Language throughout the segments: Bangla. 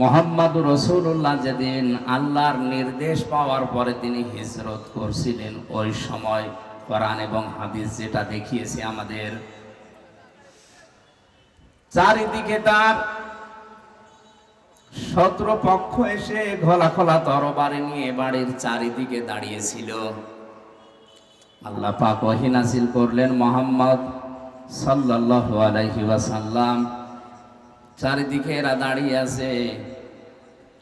মোহাম্মদ রসুল্লাহ যেদিন আল্লাহর নির্দেশ পাওয়ার পরে তিনি হিজরত করছিলেন, ওই সময় কোরআন এবং হাদিস যেটা দেখিয়েছে আমাদের। চারিদিকে তার শত্রু পক্ষ এসে ঘোলা খোলা তরবারি নিয়ে বাড়ির চারিদিকে দাঁড়িয়েছিল। আল্লাহ পাক করলেন মোহাম্মদ আলাইহি ওয়াসাল্লাম। চারিদিকে এরা দাঁড়িয়ে আছে।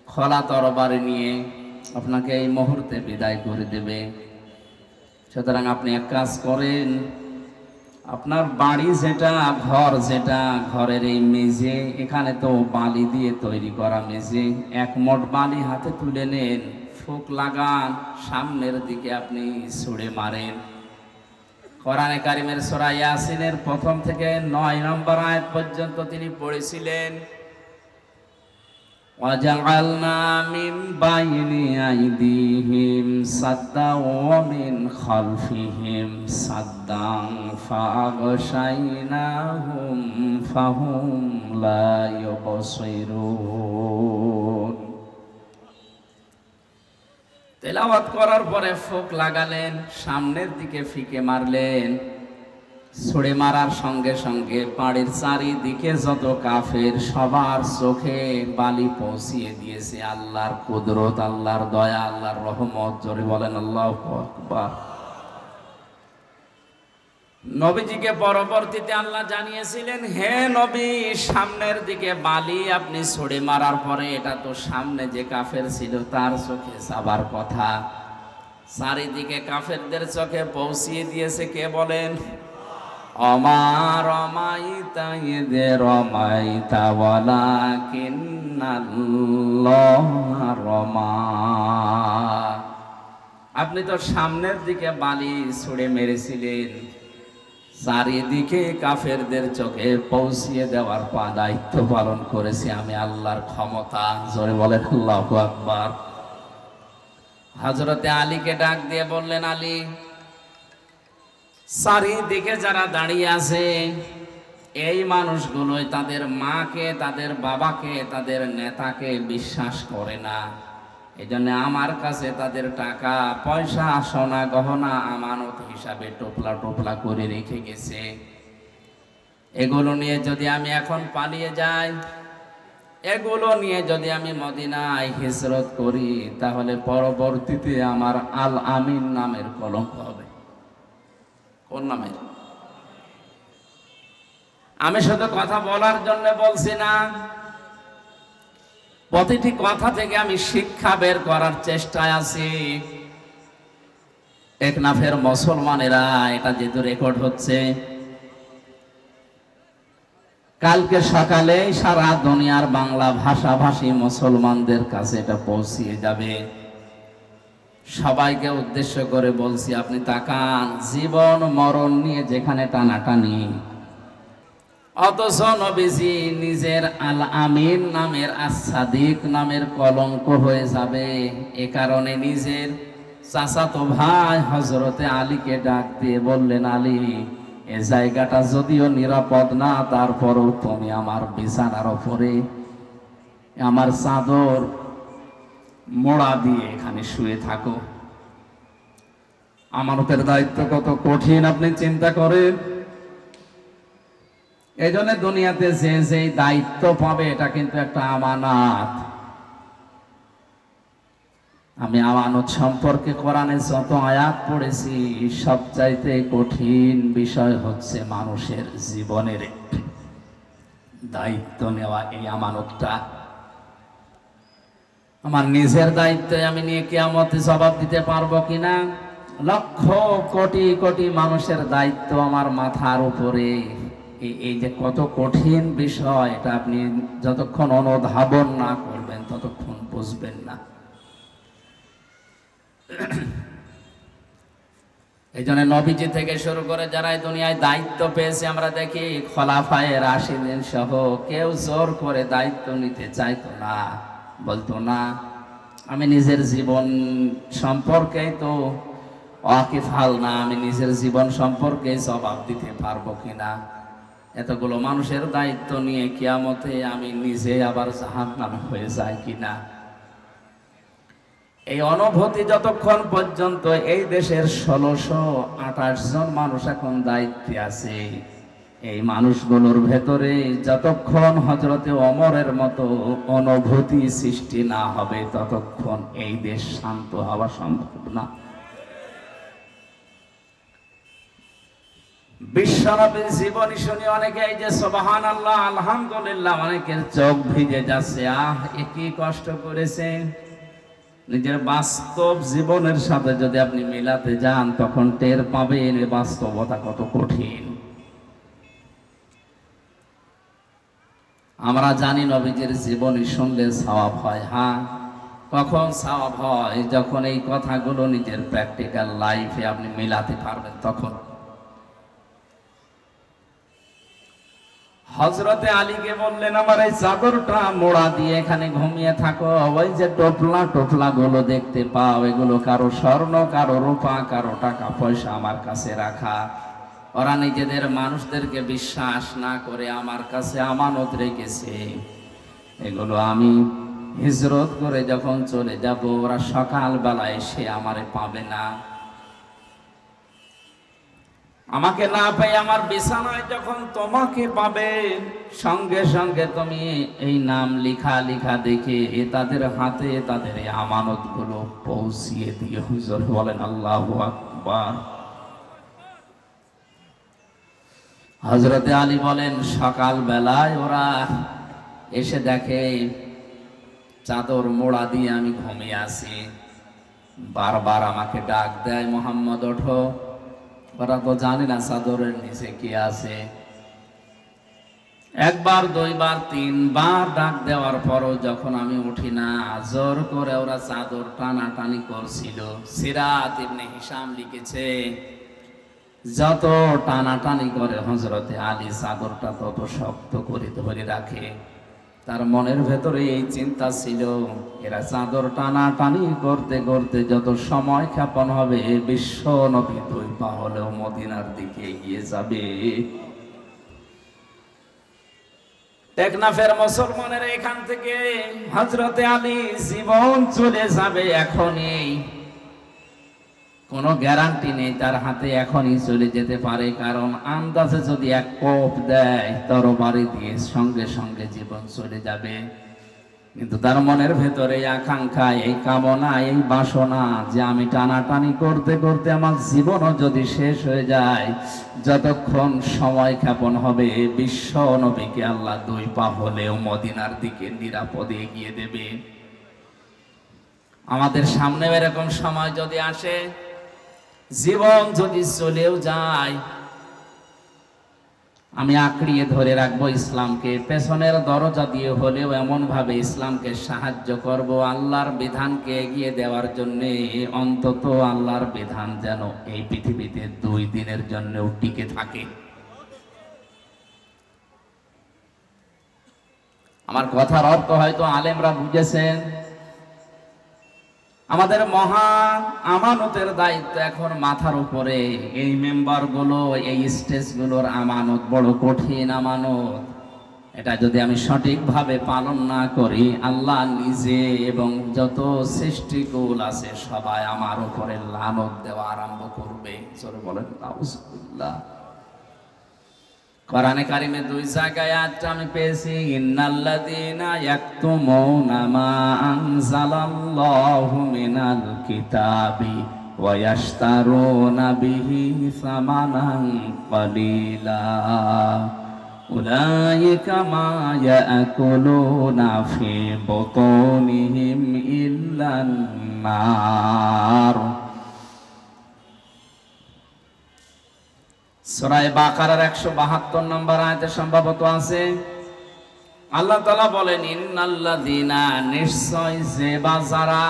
খোলা তরবারি নিয়ে আপনাকে এই মুহূর্তে বিদায় করে দেবে। সুতরাং আপনি এক কাজ করেন, আপনার বাড়ি যেটা, ঘর যেটা, ঘরের এই মেঝে, এখানে তো বালি দিয়ে তৈরি করা মেঝে, এক মোট বালি হাতে তুলে নেন, ফুক লাগান, সামনের দিকে আপনি ছুড়ে মারেন। কোরআনে কারিমের সূরা ইয়াসিনের প্রথম থেকে নয় নম্বর আয়াত পর্যন্ত তিনি পড়েছিলেন وجعلنا من بين أيديهم سدا ومن خلفهم سدا فأغشيناهم فهم لا يبصرون তেলাওয়াত করার পরে ফোক লাগালেন, সামনের দিকে ফিকে মারলেন। ছুড়ে মারার সঙ্গে সঙ্গে বাড়ির চারিদিকে যত কাফের, সবার চোখে বালি পৌঁছিয়ে দিয়েছে। আল্লাহর কুদরত, আল্লাহর দয়া, আল্লাহর রহমত, জোরে বলেন, আল্লাহ আকবার। নবীজিকে পরবর্তীতে আল্লাহ জানিয়েছিলেন, হে নবী, সামনের দিকে বালি আপনি ছড়ে মারার পরে এটা তো সামনে যে কাফের ছিল তার চোখে সাবার কথা। চারিদিকে কাফেরদের চোখে পৌঁছিয়ে দিয়েছে কে বলেন? রমা। আপনি তো সামনের দিকে বালি ছুড়ে মেরেছিলেন। চারিদিকে কাফেরদের চোখে পৌঁছিয়ে দেওয়ার পা দায়িত্ব পালন করেছি আমি আল্লাহর ক্ষমতা। জোরে বলেন, আল্লাহ আকবার। হজরতে আলীকে ডাক দিয়ে বললেন, আলী, চারিদিকে যারা দাঁড়িয়ে আছে, এই মানুষগুলোই তাদের মাকে, তাদের বাবাকে, তাদের নেতাকে বিশ্বাস করে না। এই জন্য আমার কাছে তাদের টাকা, পয়সা, সোনা, গহনা, আমানত হিসাবে টোপলা টোপলা করে রেখে গেছে। এগুলো নিয়ে যদি আমি এখন পালিয়ে যাই, এগুলো নিয়ে যদি আমি মদিনায় হিজরত করি, তাহলে পরবর্তীতে আমার আল আমিন নামের কলঙ্ক হবে। কোন নামে আমি শুধু কথা বলার জন্য বলছি না প্রতিটি কথা থেকে আমি শিক্ষা বের করার চেষ্টায় আছি। টেকনাফের মুসলমানেরা, এটা যেহেতু রেকর্ড হচ্ছে। কালকে সকালে সারা দুনিয়ার বাংলা ভাষাভাষী মুসলমানদের কাছে এটা পৌঁছিয়ে যাবে। সবাইকে উদ্দেশ্য করে বলছি, আপনি তাকান, জীবন, মরণ নিয়ে যেখানে টানাটানি অথচ নবীজি নিজের আল আমিন নামের আসাদিক নামের কলঙ্ক হয়ে যাবে। এ কারণে নিজের চাচাতো ভাই হজরতে আলীকে ডাক দিয়ে বললেন, আলী, এ জায়গাটা যদিও নিরাপদ না, তারপরও তুমি আমার বিছানার ওপরে আমার চাদর মোড়া দিয়ে এখানে শুয়ে থাকো। আমানতের দায়িত্ব কত কঠিন, আপনি চিন্তা করেন। এই জন্য দুনিয়াতে যে যে দায়িত্ব পাবে, এটা কিন্তু একটা আমানাত। আমি আমানত সম্পর্কে কোরআনে যত আয়াত পড়েছি, সবচাইতে কঠিন বিষয় হচ্ছে মানুষের জীবনের দায়িত্ব নেওয়া এই আমানতটা। আমার নিজের দায়িত্বে আমি নিয়ে কেয়ামতে জবাব দিতে পারব কিনা? লক্ষ কোটি কোটি মানুষের দায়িত্ব আমার মাথার উপরে। এই- যে কত কঠিন বিষয়, এটা আপনি যতক্ষণ অনুধাবন না করবেন, ততক্ষণ বুঝবেন না। এই জন্য নবীজি থেকে শুরু করে যারা দুনিয়ায় দায়িত্ব পেয়েছে, আমরা দেখি খলাফায় রাশিদিন সহ কেউ জোর করে দায়িত্ব নিতে চাইতো না, বলতো না, আমি নিজের জীবন সম্পর্কেই তো ওয়াকিফাল না, আমি নিজের জীবন সম্পর্কে জবাব দিতে পারব কিনা। এতগুলো মানুষের দায়িত্ব নিয়ে কিয়ামতে আমি নিজে আবার জাহান নামে হয়ে যাই কিনা? এই অনুভূতি যতক্ষণ পর্যন্ত এই দেশের ষোলোশো আঠাশ জন মানুষ এখন দায়িত্বে আছে, এই মানুষগুলোর ভেতরে যতক্ষণ হজরতে অমরের মতো অনুভূতি সৃষ্টি না হবে, ততক্ষণ এই দেশ শান্ত হওয়া সম্ভব না। বিশ্বনবীর জীবনী শুনে অনেকে এই যে সবাহান আল্লাহ আলহামদুলিল্লাহ অনেকের চোখ ভিজে যাচ্ছে। আহ, এ কি কষ্ট করেছে নিজের বাস্তব জীবনের সাথে যদি আপনি যান, তখন টের পাবেন বাস্তবতা কত কঠিন। আমরা জানি নবীজির জীবনী শুনলে সওয়াব হয় হ্যাঁ? কখন সওয়াব হয়? যখন এই কথাগুলো নিজের প্র্যাকটিক্যাল লাইফে আপনি মিলাতে পারবেন, তখন। হজরতে আলীকে বললেন, আমার এই চাদরটা মোড়া দিয়ে এখানে ঘুমিয়ে থাকো। ওই যে টোপলা টোপলা গুলো দেখতে পাও। এগুলো কারও স্বর্ণ, কারও রূপা, কারও টাকা পয়সা আমার কাছে রাখা। ওরা নিজেদের মানুষদেরকে বিশ্বাস না করে আমার কাছে আমানত রেখেছে। এগুলো আমি হিজরত করে যখন চলে যাব, ওরা সকালবেলা এসে আমারে পাবে না। আমাকে না পাই আমার বিছানায় যখন তোমাকে পাবে, সঙ্গে সঙ্গে তুমি এই নাম লিখা লিখা দেখে এ তাদের হাতে তাদের আমানতগুলো পৌঁছিয়ে দিয়ে হুজুর বলেন, আল্লাহ আকবার। হজরতে আলী বলেন সকাল বেলায় ওরা এসে দেখে, চাদর মোড়া দিয়ে আমি ঘুমিয়ে আছি। বারবার আমাকে ডাক দেয়, মোহাম্মদ, ওঠো। ওরা তো জানে না চাদরের নিচে কি আছে। একবার, দুইবার, তিনবার ডাক দেওয়ার পরও যখন আমি উঠি না, জোর করে ওরা চাদর টানাটানি করছিল। সিরাত ইবনে হিসাম লিখেছে, যত টানাটানি করে হজরতে আলী, চাদরটা তত শক্ত করে ধরে রাখে। তার মনের ভেতরে এই চিন্তা ছিল, এরা চাদর টানা টানি করতে করতে যত সময় ক্ষেপণ হবে বিশ্ব নবী দুই পা হলেও মদিনার দিকে এগিয়ে যাবে। টেকনাফের মুসলমানের এখান থেকে হজরতে আলী জীবন চলে যাবে এখনই। কোনো গ্যারান্টি নেই, তার হাতে এখনই চলে যেতে পারে, কারণ আন্দাজে যদি এক কোপ দেয়, তরবারি দিয়ে সঙ্গে সঙ্গে জীবন চলে যাবে। কিন্তু তার মনের ভেতরে আকাঙ্ক্ষা, এই কামনা, এই বাসনা যে আমি টানাটানি করতে করতে আমার জীবনও যদি শেষ হয়ে যায়, যতক্ষণ সময় ক্ষেপণ হবে, বিশ্ব নবীকে আল্লাহ দুই পা হলেও মদিনার দিকে নিরাপদে এগিয়ে দেবে। আমাদের সামনে এরকম সময় যদি আসে জীবন যদি চলেও যায়, আমি আঁকড়িয়ে ধরে রাখব ইসলামকে। পেছনের দরজা দিয়ে হলেও এমন ভাবে ইসলামকে সাহায্য করব আল্লাহর বিধানকে এগিয়ে দেওয়ার জন্য। অন্তত আল্লাহর বিধান যেন এই পৃথিবীতে দুই দিনের জন্যও টিকে থাকে। আমার কথার অর্থ হয়তো আলেমরা বুঝেছেন আমাদের মহা আমানতের দায়িত্ব এখন মাথার উপরে। এই মেম্বারগুলো এই স্টেজগুলোর আমানত বড় কঠিন আমানত। এটা যদি আমি সঠিকভাবে পালন না করি, আল্লাহ নিজে এবং যত সৃষ্টি সৃষ্টিকুল আছে সবাই আমার উপরে লানত দেওয়া আরম্ভ করবে। বলেন কোরআনে কারিমে দুই জায়গায় আয়াতটা আমি পেয়েছি, ইন্নাল্লাযীনা ইয়াকতুমুনা মা আনজালাল্লাহু মিনাল কিতাবি ওয়া ইয়াশতারুনা বিহি সামানান ক্বালিলা উলাইকা মা ইয়াকুলুনা ফি বুতুনিহিম ইল্লান নার সরাই বাকারার একশো বাহাত্তর নম্বর আয়তে সম্ভবত আছে, আল্লাহ তালা বলেন ইন্নাল্লাহ দিনা নিশ্চয় যে বা যারা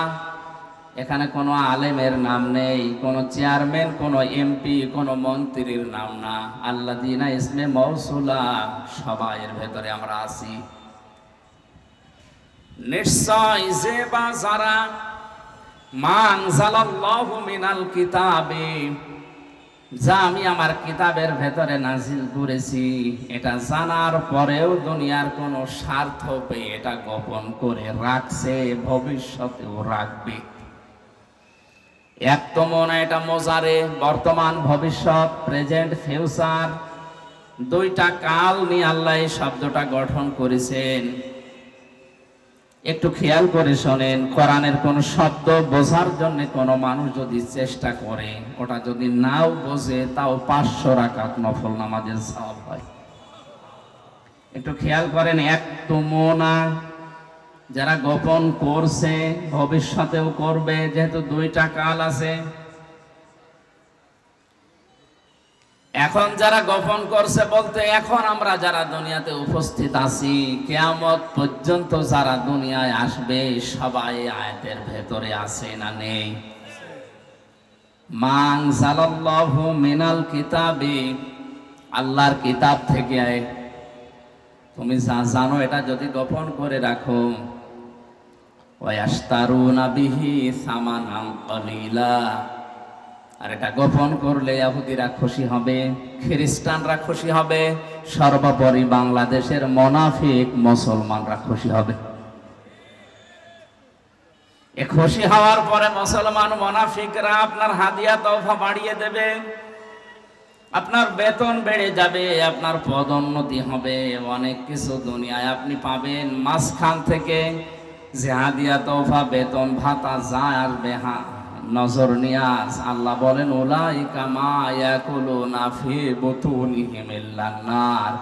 এখানে কোনো আলেমের নাম নেই, কোনো চেয়ারম্যান, কোনো এমপি, কোনো মন্ত্রীর নাম না। আল্লাহ দিনা ইসমে মৌসুলা সবাই এর ভেতরে আমরা আছি। নিশ্চয় যে বা মান জালাল্লাহু মিনাল কিতাবে যা আমি আমার কিতাবের ভেতরে নাজিল করেছি, এটা জানার পরেও দুনিয়ার কোনো স্বার্থ পেয়ে এটা গোপন করে রাখছে, ভবিষ্যতেও রাখবে। এক তো মনে এটা মজারে, বর্তমান, ভবিষ্যৎ, প্রেজেন্ট, ফিউচার, দুইটা কাল নিয়ে আল্লাহ এই শব্দটা গঠন করেছেন। একটু খেয়াল করে শোনেন, কোরআনের কোন শব্দ বোঝার জন্য কোনো মানুষ যদি চেষ্টা করে, ওটা যদি নাও বোঝে, তাও পাঁচশো রাকাত নফল নামাজের সব হয়। একটু খেয়াল করেন, এক তুমনা যারা গোপন করছে, ভবিষ্যতেও করবে, যেহেতু দুইটা কাল আছে এখন যারা গোপন করছে বলতে, এখন আমরা যারা দুনিয়াতে উপস্থিত আছি, কেয়ামত পর্যন্ত যারা দুনিয়ায় আসবে, সবাই আয়াতের ভেতরে আছে না নেই? মাং জালাল্লাহু মিনাল কিতাবি, আল্লাহর কিতাব থেকে। তুমি যা জানো, এটা যদি গোপন করে রাখো। ওয়াস্তারুনা বিহি সামানাম কলিলা। আর এটা গোপন করলে ইহুদিরা খুশি হবে, খ্রিস্টানরা খুশি হবে, সর্বোপরি বাংলাদেশের মোনাফিক মুসলমানরা খুশি হবে। এ খুশি হওয়ার পরে মুসলমান মোনাফিকরা আপনার হাদিয়া তৌফা বাড়িয়ে দেবে, আপনার বেতন বেড়ে যাবে, আপনার পদোন্নতি হবে, অনেক কিছু দুনিয়ায় আপনি পাবেন। মাঝখান থেকে যে হাদিয়া তৌফা বেতন ভাতা যা আসবে হা নজর নিয়াজ আল্লাহ বলেন ওলাই কামা ইয়াকুলু নাফি বুতুনিহিম নার।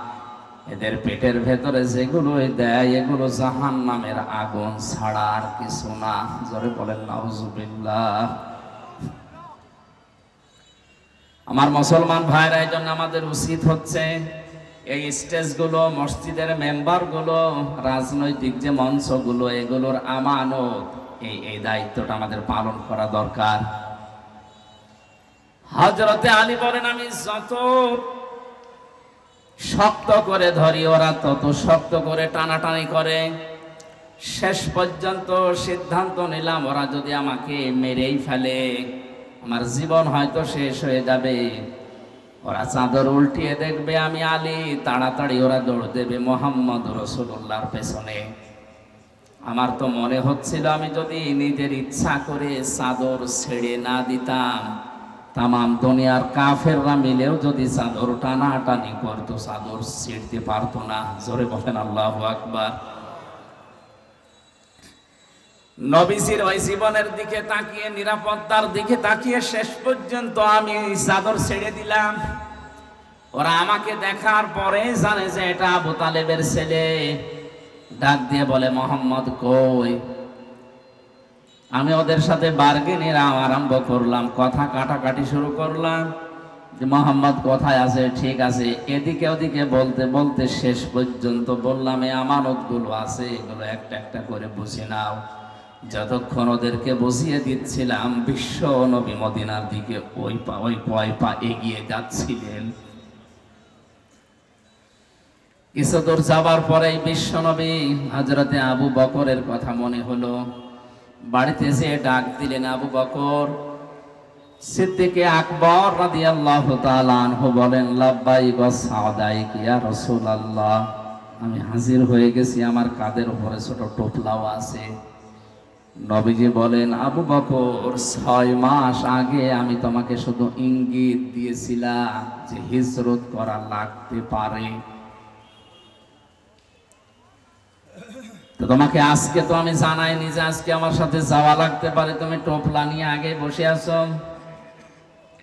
এদের পেটের ভেতরে যেগুলো দেয়, এগুলো জাহান নামের আগুন ছাড়া আর কিছু না। জোরে বলেন, নাউজুবিল্লাহ। আমার মুসলমান ভাইরা, এই জন্য আমাদের উচিত হচ্ছে এই স্টেজগুলো, মসজিদের মেম্বারগুলো, রাজনৈতিক যে মঞ্চগুলো, এগুলোর আমানত এই এই দায়িত্বটা আমাদের পালন করা দরকার। হজরতে আলী বলেন, আমি যত শক্ত করে ধরি, ওরা তত শক্ত করে টানাটানি করে। শেষ পর্যন্ত সিদ্ধান্ত নিলাম, ওরা যদি আমাকে মেরেই ফেলে, আমার জীবন হয়তো শেষ হয়ে যাবে। ওরা চাদর উল্টিয়ে দেখবে আমি আলী, তাড়াতাড়ি ওরা দৌড় দেবে মোহাম্মদ রসুল্লাহর পেছনে। আমার তো মনে হচ্ছিল আমি যদি নিজের ইচ্ছা করে চাদর ছেড়ে না দিতাম। তামাম দুনিয়ার কাফেররা মিলেও যদি চাদর টানাটানি করতো, চাদর ছিঁড়তে পারতো না। জোরে বলেন, আল্লাহ আকবার। নবীজির ওই জীবনের দিকে তাকিয়ে, নিরাপত্তার দিকে তাকিয়ে শেষ পর্যন্ত আমি চাদর ছেড়ে দিলাম। ওরা আমাকে দেখার পরে জানে যে এটা আবু তালেবের ছেলে। ডাক দিয়ে বলে, মোহাম্মদ কই? আমি ওদের সাথে বার্গেনের আরম্ভ করলাম, কথা কাটাকাটি শুরু করলাম, যে মোহাম্মদ কোথায় আছে? ঠিক আছে। এদিকে ওদিকে বলতে বলতে শেষ পর্যন্ত বললাম এই আমানতগুলো আছে, এগুলো একটা একটা করে বুঝে নাও। যতক্ষণ ওদেরকে বসিয়ে দিচ্ছিলাম, বিশ্ব নবী মদিনার দিকে ওই পা, ওই পয় পা এগিয়ে যাচ্ছিলেন। কিছু দূর যাবার পরে বিশ্ব নবী হজরতে আবু বকরের কথা মনে হলো। বাড়িতে এসে ডাক দিলেন আবু বকর, সিদ্দিকে আকবর রাদিয়াল্লাহু তাআলা আনহু বলেন, লাব্বাইক ওয়া সাদাইক ইয়া রাসূলুল্লাহ। আমি হাজির হয়ে গেছি, আমার কাদের উপরে ছোট টোপলাও আছে। নবীজি বলেন, আবু বকর, ছয় মাস আগে আমি তোমাকে শুধু ইঙ্গিত দিয়েছিলাম যে হিজরত করা লাগতে পারে। তো তোমাকে আজকে তো আমি জানাইনি যে আজকে আমার সাথে যাওয়া লাগতে পারে। তুমি টোপলা নিয়ে আগে বসে আছো।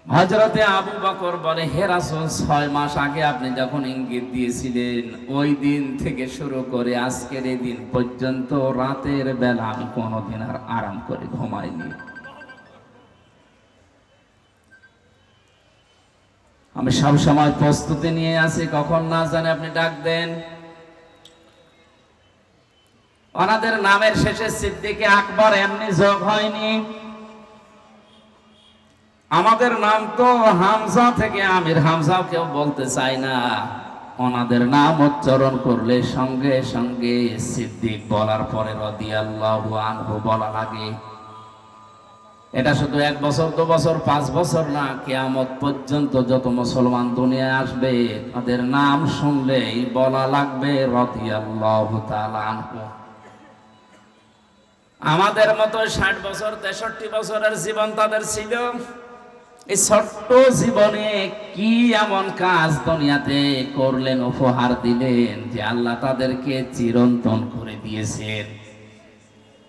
হজরতে আবু বকর বলে, হে রাসূল, ছয় মাস আগে আপনি যখন ইঙ্গিত দিয়েছিলেন, ওই দিন থেকে শুরু করে আজকের এই দিন পর্যন্ত রাতের বেলা আমি কোনোদিন আর আরাম করে ঘুমাইনি। আমি সব সময় প্রস্তুতি নিয়ে আছি, কখন না জানে আপনি ডাক দেন। ওনাদের নামের শেষে সিদ্দিকে আকবর, এমনি যোগ হয়নি। আমাদের নাম তো হামজা থেকে আমির, হামজাও কেউ বলতে চায় না। ওনাদের নাম উচ্চারণ করলে সঙ্গে সঙ্গে সিদ্দিক বলার পরে আনহু বলা লাগে। এটা শুধু এক বছর, দু বছর, পাঁচ বছর না, কেয়ামত পর্যন্ত যত মুসলমান দুনিয়ায় আসবে, তাদের নাম শুনলেই বলা লাগবে, রদিয়াল্লাহু তাআলা আনহু। আমাদের মতো ষাট বছর, তেষট্টি বছরের জীবন তাদের ছিল। এই ছোট্ট জীবনে কি এমন কাজ দুনিয়াতে করলেন, উপহার দিলেন যে আল্লাহ তাদেরকে চিরন্তন করে দিয়েছেন?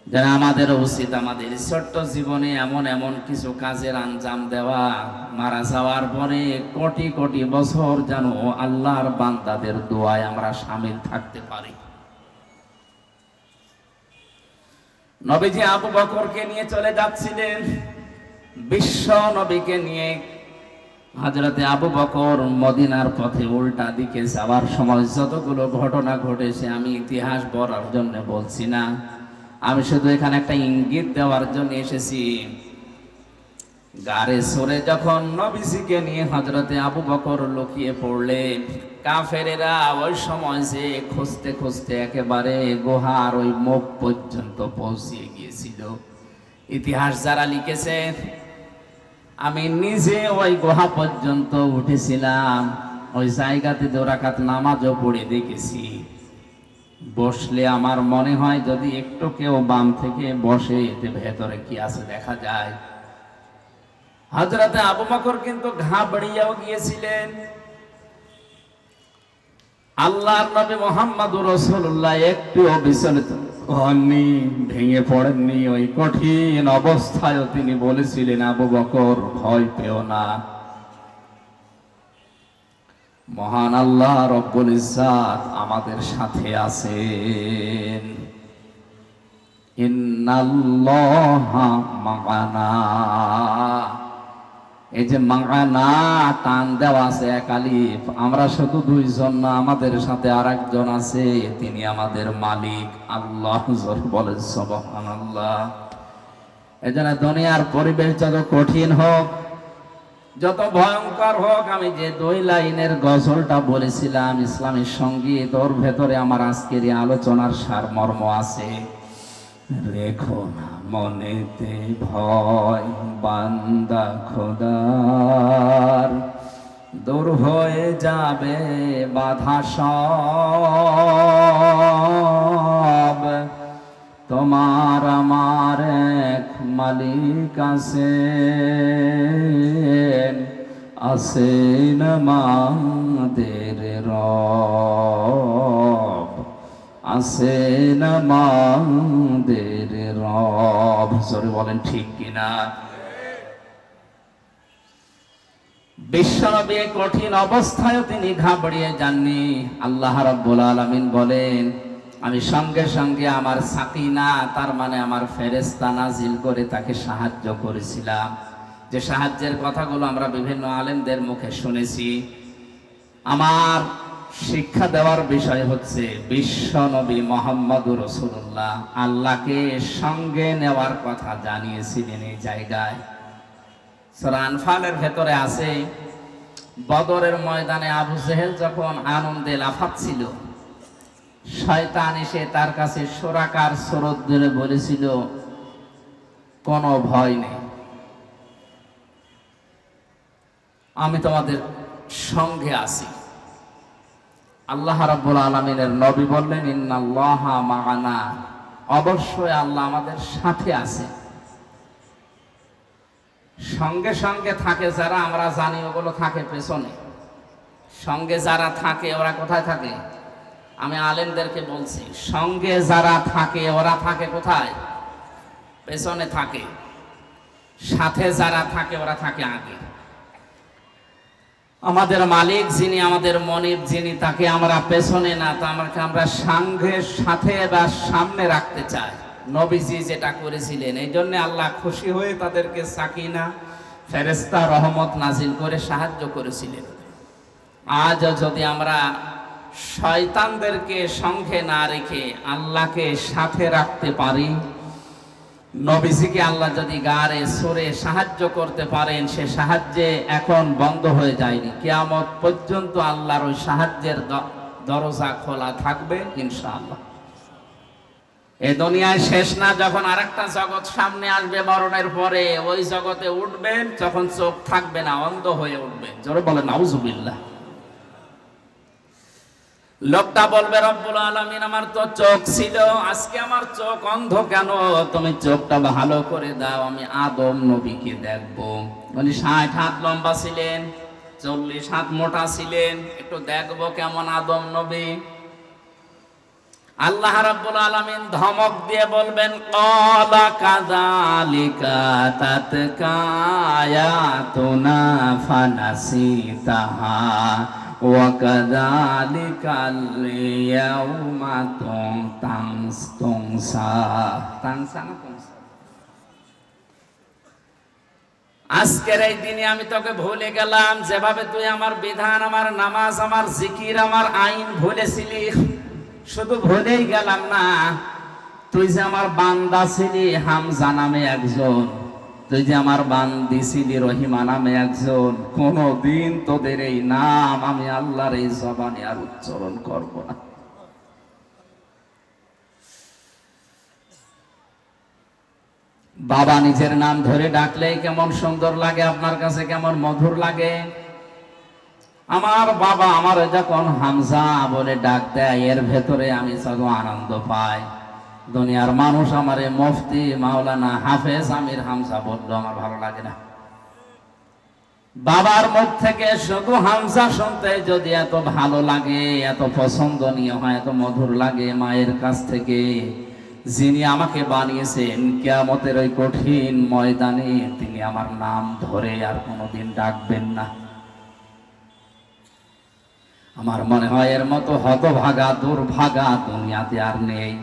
যেন আমাদের উচিত আমাদের ছোট্ট জীবনে এমন এমন কিছু কাজের আঞ্জাম দেওয়া, মারা যাওয়ার পরে কোটি কোটি বছর যেন আল্লাহর বান্দাদের দোয়ায় আমরা সামিল থাকতে পারি। নবীজি আবু বকরকে নিয়ে চলে যাচ্ছিলেন। বিশ্ব নবীকে নিয়ে হাজরাতে আবু বকর মদিনার পথে উল্টা দিকে যাওয়ার সময় যতগুলো ঘটনা ঘটেছে, আমি ইতিহাস বলার জন্য বলছি না। আমি শুধু এখানে একটা ইঙ্গিত দেওয়ার জন্য এসেছি। গাড়ে সরে যখন নবীজিকে নিয়ে হজরতে আবু বকর লুকিয়ে পড়লেন কাফেরেরা ওই সময় যে খুঁজতে খুঁজতে একেবারে গুহার ওই মুখ পর্যন্ত পৌঁছিয়ে গিয়েছিল। ইতিহাস যারা লিখেছে, আমি নিজে ওই গুহা পর্যন্ত উঠেছিলাম, ওই জায়গাতে দোরাকাত নামাজও পড়ে দেখেছি। বসলে আমার মনে হয় যদি একটু কেউ বাম থেকে বসে এতে ভেতরে কি আছে দেখা যায়। হজরতে আবু বকর কিন্তু ঘাবড়িয়াও গিয়েছিলেন। আল্লাহর নবী মোহাম্মদ রসুল্লাহ একটু বিচলিত হননি, ভেঙে পড়েননি, ওই কঠিন অবস্থায়ও তিনি বলেছিলেন, আবু বকর, ভয় পেও না। মহান আল্লাহ রব্বুল ইজ্জাত আমাদের সাথে আছেন। ইন্নাল্লাহা মা'ানা এই যে মা'ানা টান দেওয়া আছে এক আমরা শুধু দুইজন না, আমাদের সাথে আরেকজন আছে, তিনি আমাদের মালিক। আল্লাহ বলে সুবহানাল্লাহ। এই জন্য দুনিয়ার পরিবেশ যত কঠিন হোক, যত ভয়ঙ্কর হোক, আমি যে দুই লাইনের গজলটা বলেছিলাম, ইসলামী সংগীত, ওর ভেতরে আমার আজকের আলোচনার সারমর্ম আছে। রেখো না। মনেতে ভয় বান্দা খোদার। দূর হয়ে যাবে বাধা সব। তোমার আমার এক মালিক আছেন আছেন আমাদের রব। আছেন আমাদের রব। জোরে বলেন, ঠিক কিনা? বিশ্বনবী কঠিন অবস্থায় তিনি ঘাবড়িয়ে যাননি। আল্লাহ রাব্বুল আলামিন বলেন, আমি সঙ্গে সঙ্গে আমার সাকিনা, তার মানে আমার ফেরেস্তা নাজিল করে তাকে সাহায্য করেছিলাম। যে সাহায্যের কথাগুলো আমরা বিভিন্ন আলেমদের মুখে শুনেছি। আমার শিক্ষা দেওয়ার বিষয় হচ্ছে বিশ্ব নবী মোহাম্মদ রসুল্লাহ আল্লাহকে সঙ্গে নেওয়ার কথা জানিয়েছিলেন এই জায়গায়। সরানফালের ভেতরে আছে, বদরের ময়দানে আবু জেহেল যখন আনন্দে লাফাচ্ছিল শয়তান এসে তার কাছে সোরাকার স্রোত ধরে বলেছিল, কোনো ভয় নেই। আমি তোমাদের সঙ্গে আছি। আল্লাহ রাব্বুল আলামিনের নবী বললেন, ইন্নাল্লাহা মা'ানা। অবশ্যই আল্লাহ আমাদের সাথে আছে। সঙ্গে সঙ্গে থাকে যারা, আমরা জানি ওগুলো থাকে পেছনে। সঙ্গে যারা থাকে, ওরা কোথায় থাকে? আমি আলেমদেরকে বলছি, সঙ্গে যারা থাকে, ওরা থাকে কোথায়? পেছনে থাকে। সাথে যারা থাকে, ওরা থাকে আগে। আমাদের মালিক যিনি, আমাদের মনিব যিনি, তাকে আমরা পেছনে না, তা আমাকে আমরা সাঙ্গের সাথে বা সামনে রাখতে চাই। নবীজি যেটা করেছিলেন, এই জন্য আল্লাহ খুশি হয়ে তাদেরকে সাকিনা ফেরেস্তা রহমত নাজিল করে সাহায্য করেছিলেন। আজ যদি আমরা শয়তানদেরকে সঙ্গে না রেখে আল্লাহকে সাথে রাখতে পারি নবীজিকে আল্লাহ যদি গারে, সরে সাহায্য করতে পারেন, সে সাহায্যে এখন বন্ধ হয়ে যায়নি। কেয়ামত পর্যন্ত আল্লাহর ওই সাহায্যের দরজা খোলা থাকবে, ইনশাআল্লাহ। এ দুনিয়ায় শেষ না, যখন আরেকটা জগৎ সামনে আসবে মরণের পরে, ওই জগতে উঠবেন, যখন চোখ থাকবে না, অন্ধ হয়ে উঠবে জোরে বলে নাউজুবিল্লাহ। লোকটা বলবে, রব্বুল আলামিন, আমার তো চোখ ছিল, আজকে আমার চোখ অন্ধ কেন? তুমি চোখটা ভালো করে দাও, আমি আদম নবীকে দেখব। উনি ষাট হাত লম্বা ছিলেন, চল্লিশ হাত মোটা ছিলেন, একটু দেখব কেমন আদম নবী। আল্লাহ রাব্বুল আলামিন ধমক দিয়ে বলবেন, ক্বালা কাযালিকা তাতকা আয়াতুনা ফানাসিতাহা। তুমসা তানসা না তুমসা আজকের এই দিনে আমি তোকে ভুলে গেলাম, যেভাবে তুই আমার বিধান, আমার নামাজ, আমার জিকির, আমার আইন ভুলেছিলি। শুধু ভুলেই গেলাম না, তুই যে আমার বান্দা ছিলি, হামজা নামে একজন। তুই যে আমার বান্দি ছিলি রহিমা নামে একজন, কোনদিন তোদের এই নাম আমি আল্লাহর এই জবানে আর উচ্চারণ করব না। বাবা নিজের নাম ধরে ডাকলেই কেমন সুন্দর লাগে, আপনার কাছে কেমন মধুর লাগে? আমার বাবা আমার যখন হামজা বলে ডাক দেয়, এর ভেতরে আমি শুধ আনন্দ পাই। দুনিয়ার মানুষ আমারে মুফতি, মাওলানা হাফেজ আমির হামজা বলল, আমার ভালো লাগে না। বাবার মুখ থেকে শুধু হামজা শুনতে যদি এত ভালো লাগে, এত পছন্দনীয় হয়, এত মধুর লাগে মায়ের কাছ থেকে, যিনি আমাকে বানিয়েছেন কেয়ামতের ওই কঠিন ময়দানে, তিনি আমার নাম ধরে আর কোনোদিন ডাকবেন না। আমার মনে হয় এর মতো হতভাগা, দুর্ভাগা দুনিয়াতে আর নেই।